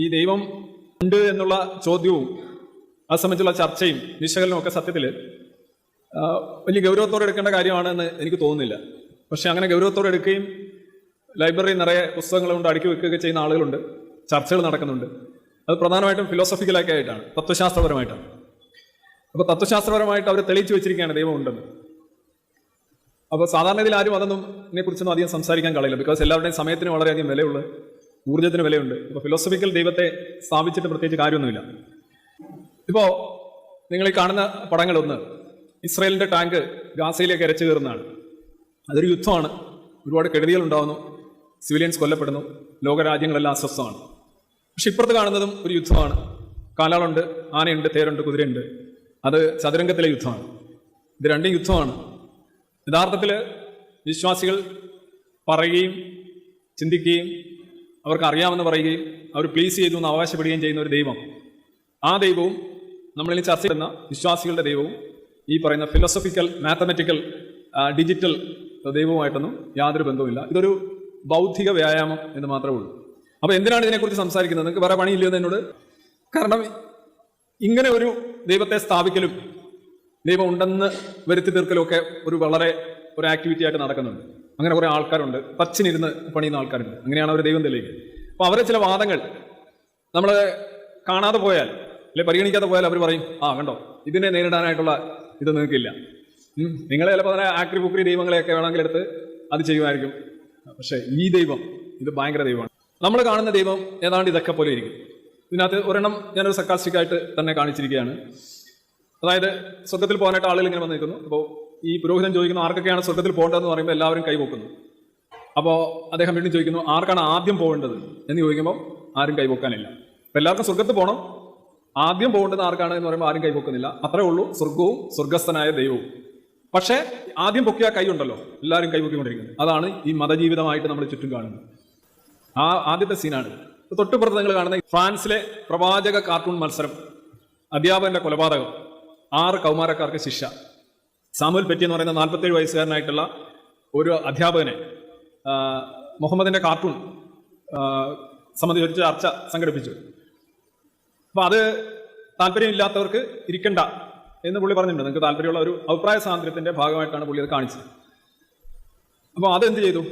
ഈ ദൈവം ഉണ്ട് എന്നുള്ള ചോദ്യവും അത് സംബന്ധിച്ചുള്ള ചർച്ചയും വിശകലനവും ഒക്കെ സത്യത്തിൽ വലിയ ഗൗരവത്തോടെ എടുക്കേണ്ട കാര്യമാണെന്ന് എനിക്ക് തോന്നുന്നില്ല. പക്ഷെ അങ്ങനെ ഗൗരവത്തോടെ എടുക്കുകയും ലൈബ്രറി നിറയെ പുസ്തകങ്ങൾ കൊണ്ട് അടുക്കി വെക്കുകയൊക്കെ ചെയ്യുന്ന ആളുകളുണ്ട്. ചർച്ചകൾ നടക്കുന്നുണ്ട്. അത് പ്രധാനമായിട്ടും ഫിലോസഫിക്കലൊക്കെ ആയിട്ടാണ് തത്വശാസ്ത്രപരമായിട്ടാണ്. അപ്പോൾ തത്വശാസ്ത്രപരമായിട്ട് അവർ തെളിയിച്ചു വെച്ചിരിക്കുകയാണ് ദൈവം ഉണ്ടെന്ന്. അപ്പോൾ സാധാരണ ഇതിൽ ആരും അതൊന്നും ഇതിനെക്കുറിച്ചൊന്നും അധികം സംസാരിക്കാൻ കളയില്ല ബിക്കോസ് എല്ലാവരുടെയും സമയത്തിന് വളരെയധികം വിലയുള്ളു ഊർജത്തിന് വിലയുണ്ട്. ഇപ്പോൾ ഫിലോസഫിക്കൽ ദൈവത്തെ സ്ഥാപിച്ചിട്ട് പ്രത്യേകിച്ച് കാര്യമൊന്നുമില്ല. ഇപ്പോൾ നിങ്ങൾ ഈ കാണുന്ന പടങ്ങളൊന്ന് ഇസ്രയേലിന്റെ ടാങ്ക് ഗാസയിലേക്ക് ഇരച്ചു കയറുന്നതാണ്. അതൊരു യുദ്ധമാണ്. ഒരുപാട് കെടുതികൾ ഉണ്ടാകുന്നു സിവിലിയൻസ് കൊല്ലപ്പെടുന്നു. ലോകരാജ്യങ്ങളെല്ലാം അസ്വസ്ഥമാണ്. പക്ഷെ ഇപ്പുറത്ത് കാണുന്നതും ഒരു യുദ്ധമാണ്. കാലാളുണ്ട് ആനയുണ്ട് തേരുണ്ട് കുതിരയുണ്ട്. അത് ചതുരംഗത്തിലെ യുദ്ധമാണ്. ഇത് രണ്ടും യുദ്ധമാണ്. യഥാർത്ഥത്തിൽ വിശ്വാസികൾ പറയുകയും ചിന്തിക്കുകയും അവർക്ക് അറിയാമെന്ന് പറയുകയും അവർ പ്ലീസ് ചെയ്തു എന്ന് അവകാശപ്പെടുകയും ചെയ്യുന്ന ഒരു ദൈവം. ആ ദൈവവും നമ്മളിനി ചർച്ച ചെയ്യുന്ന വിശ്വാസികളുടെ ദൈവവും ഈ പറയുന്ന ഫിലോസഫിക്കൽ മാത്തമെറ്റിക്കൽ ഡിജിറ്റൽ ദൈവവുമായിട്ടൊന്നും യാതൊരു ബന്ധവുമില്ല. ഇതൊരു ബൗദ്ധിക വ്യായാമം എന്ന് മാത്രമേ ഉള്ളൂ. അപ്പോൾ എന്തിനാണ് ഇതിനെക്കുറിച്ച് സംസാരിക്കുന്നത്? നിങ്ങൾക്ക് വേറെ പണിയില്ലെന്ന് എന്നോട്? കാരണം ഇങ്ങനെ ഒരു ദൈവത്തെ സ്ഥാപിക്കലും ദൈവം ഉണ്ടെന്ന് വരുത്തി തീർക്കലും ഒക്കെ ഒരു വളരെ ഒരു ആക്ടിവിറ്റി ആയിട്ട് നടക്കുന്നുണ്ട്. അങ്ങനെ കുറേ ആൾക്കാരുണ്ട്. പച്ചിനിരുന്ന് പണിയുന്ന ആൾക്കാരുണ്ട്. അങ്ങനെയാണ് അവർ ദൈവം തെളിയിക്കുന്നത് അപ്പോൾ അവരെ ചില വാദങ്ങൾ നമ്മൾ കാണാതെ പോയാൽ അല്ലെ പരിഗണിക്കാതെ പോയാൽ അവർ പറയും ആ കണ്ടോ? ഇതിനെ നേരിടാനായിട്ടുള്ള ഇത് നിങ്ങൾക്കില്ല. നിങ്ങൾ ചിലപ്പോൾ അതിനെ ആക്രി പുക്രി ദൈവങ്ങളെയൊക്കെ വേണമെങ്കിൽ എടുത്ത് അത് ചെയ്യുമായിരിക്കും. പക്ഷേ ഈ ദൈവം ഇത് ഭയങ്കര ദൈവമാണ്. നമ്മൾ കാണുന്ന ദൈവം ഏതാണ്ട് ഇതൊക്കെ പോലെ ഇരിക്കും. ഇതിനകത്ത് ഒരെണ്ണം ഞാനൊരു സക്കാസ്റ്റിക്കായിട്ട് തന്നെ കാണിച്ചിരിക്കുകയാണ്. അതായത് സ്വർഗത്തിൽ പോകാനായിട്ട് ആളുകൾ ഇങ്ങനെ വന്നിരിക്കുന്നു. അപ്പോൾ ഈ പുരോഹിതൻ ചോദിക്കുന്നു ആർക്കൊക്കെയാണ് സ്വർഗത്തിൽ പോകേണ്ടതെന്ന് പറയുമ്പോൾ എല്ലാവരും കൈപോക്കുന്നു അപ്പോൾ അദ്ദേഹം വീണ്ടും ചോദിക്കുന്നു ആർക്കാണ് ആദ്യം പോകേണ്ടത്? എന്ന് ചോദിക്കുമ്പോൾ ആരും കൈപോക്കാനില്ല അപ്പോൾ എല്ലാവർക്കും സ്വർഗത്ത് പോകണം ആദ്യം പോകേണ്ടത് ആർക്കാണ് എന്ന് പറയുമ്പോൾ ആരും കൈപോക്കുന്നില്ല അത്രേ ഉള്ളൂ സ്വർഗവും സ്വർഗസ്ഥനായ ദൈവവും. പക്ഷേ ആദ്യം പൊക്കിയ കൈ ഉണ്ടല്ലോ എല്ലാവരും കൈപൊക്കിക്കൊണ്ടിരിക്കുന്നത് അതാണ് ഈ മതജീവിതമായിട്ട് നമ്മൾ ചുറ്റും കാണുന്നത്. ആ ആദ്യത്തെ സീനാണ് തൊട്ടുപുറത്ത് നിങ്ങൾ കാണുന്ന ഫ്രാൻസിലെ പ്രവാചക കാർട്ടൂൺ മത്സരം അധ്യാപകന്റെ കൊലപാതകം ആറ് കൗമാരക്കാർക്ക് ശിക്ഷ. സാമുൽ പെറ്റി എന്ന് പറയുന്ന നാൽപ്പത്തേഴ് വയസ്സുകാരനായിട്ടുള്ള ഒരു അധ്യാപകനെ മുഹമ്മദിന്റെ കാർട്ടൂൺ സംബന്ധിച്ച് ചർച്ച സംഘടിപ്പിച്ചു. അപ്പൊ അത് താല്പര്യമില്ലാത്തവർക്ക് ഇരിക്കണ്ട എന്ന് പുള്ളി പറഞ്ഞിട്ടുണ്ട്. നിങ്ങൾക്ക് താല്പര്യമുള്ള ഒരു അഭിപ്രായ സ്വാതന്ത്ര്യത്തിന്റെ ഭാഗമായിട്ടാണ് പുള്ളി അത് കാണിച്ചത്. അപ്പോൾ അതെന്ത് ചെയ്തു?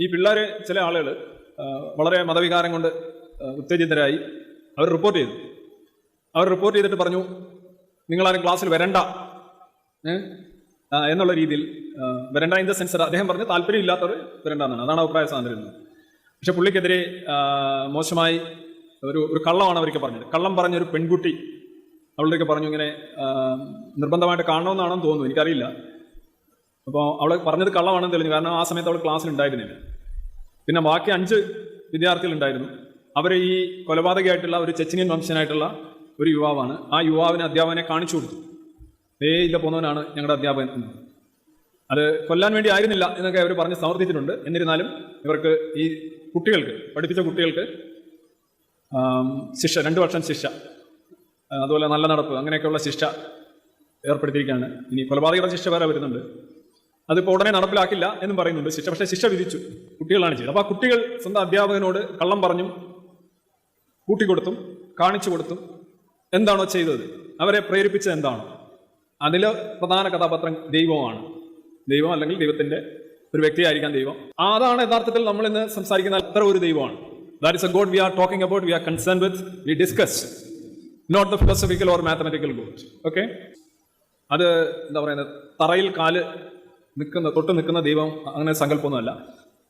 ഈ പിള്ളേർ ചില ആളുകൾ വളരെ മതവികാരം കൊണ്ട് ഉത്തേജിതരായി അവർ റിപ്പോർട്ട് ചെയ്തു. അവർ റിപ്പോർട്ട് ചെയ്തിട്ട് പറഞ്ഞു നിങ്ങളാരും ക്ലാസ്സിൽ വരണ്ട. എന്നുള്ള രീതിയിൽ വരണ്ട ഇൻ ദ സെൻസ് അദ്ദേഹം പറഞ്ഞു താല്പര്യമില്ലാത്തവർ വരണ്ട എന്നാണ് അതാണ് അഭിപ്രായ സ്വാതന്ത്ര്യം. പക്ഷെ പുള്ളിക്കെതിരെ മോശമായി ഒരു ഒരു കള്ളമാണ് അവർക്ക് പറഞ്ഞത്. കള്ളം പറഞ്ഞൊരു പെൺകുട്ടി അവളുടെയൊക്കെ പറഞ്ഞു ഇങ്ങനെ നിർബന്ധമായിട്ട് കാണണമെന്നാണെന്ന് തോന്നുന്നു. എനിക്കറിയില്ല. അപ്പോൾ അവൾ പറഞ്ഞത് കള്ളമാണെന്ന് തെളിഞ്ഞു. കാരണം ആ സമയത്ത് അവൾ ക്ലാസ്സിൽ ഉണ്ടായിരുന്നില്ല. പിന്നെ ബാക്കി അഞ്ച് വിദ്യാർത്ഥികൾ ഉണ്ടായിരുന്നു. അവർ ഈ കൊലപാതകമായിട്ടുള്ള ഒരു ചെച്ചിനിയൻ വംശനായിട്ടുള്ള ഒരു യുവാവാണ്. ആ യുവാവിനെ അധ്യാപകനെ കാണിച്ചു കൊടുത്തു. ഏ ഇല്ല പോകുന്നവനാണ് ഞങ്ങളുടെ അധ്യാപകൻ അത് കൊല്ലാൻ വേണ്ടി ആയിരുന്നില്ല എന്നൊക്കെ അവർ പറഞ്ഞ് സമർത്ഥിച്ചിട്ടുണ്ട്. എന്നിരുന്നാലും ഇവർക്ക് ഈ കുട്ടികൾക്ക് പഠിപ്പിച്ച കുട്ടികൾക്ക് ശിക്ഷ രണ്ടു വർഷം ശിക്ഷ അതുപോലെ നല്ല നടപ്പ് അങ്ങനെയൊക്കെയുള്ള ശിക്ഷ ഏർപ്പെടുത്തിയിരിക്കുകയാണ്. ഇനി കൊലപാതകയുടെ ശിക്ഷ വേറെ വരുന്നുണ്ട്. അതിപ്പോൾ ഉടനെ നടപ്പിലാക്കില്ല എന്നും പറയുന്നുണ്ട്. ശിക്ഷ പക്ഷേ ശിക്ഷ വിധിച്ചു കുട്ടികളാണ് ചെയ്തത്. അപ്പോൾ ആ കുട്ടികൾ സ്വന്തം അധ്യാപകനോട് കള്ളം പറഞ്ഞും കൂട്ടിക്കൊടുത്തും കാണിച്ചു കൊടുത്തും എന്താണോ ചെയ്തത്? അവരെ പ്രേരിപ്പിച്ചത് എന്താണോ? അതിൽ പ്രധാന കഥാപാത്രം ദൈവമാണ്. ദൈവം അല്ലെങ്കിൽ ദൈവത്തിന്റെ ഒരു വ്യക്തിയായിരിക്കാം ദൈവം. അതാണ് യഥാർത്ഥത്തിൽ നമ്മൾ ഇന്ന് സംസാരിക്കുന്ന അത്ര ഒരു ദൈവമാണ്. That is a god we are talking about we are concern with we discuss not the philosophical or mathematical god okay അത് എന്താ പറയുന്നത് തറയിൽ കാൽ നിൽക്കുന്ന തൊട്ട് നിൽക്കുന്ന ദൈവം അങ്ങനെ സങ്കല്പമൊന്നുമല്ല.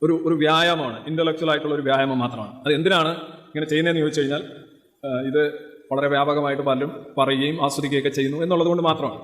ഒരു ഒരു വ്യായാമമാണ്. ഇന്റലക്ച്വൽ ആയിട്ടുള്ള ഒരു വ്യായാമം മാത്രമാണ്. അത് എന്തിനാണ് ഇങ്ങനെ ചെയ്യുന്നതെന്ന് ചോദിച്ചു കഴിഞ്ഞാൽ ഇത് വളരെ വ്യാപകമായിട്ട് പലരും പറയുകയും ആസ്വദിക്കുകയൊക്കെ ചെയ്യുന്നു എന്നുള്ളത് കൊണ്ട് മാത്രമാണ്.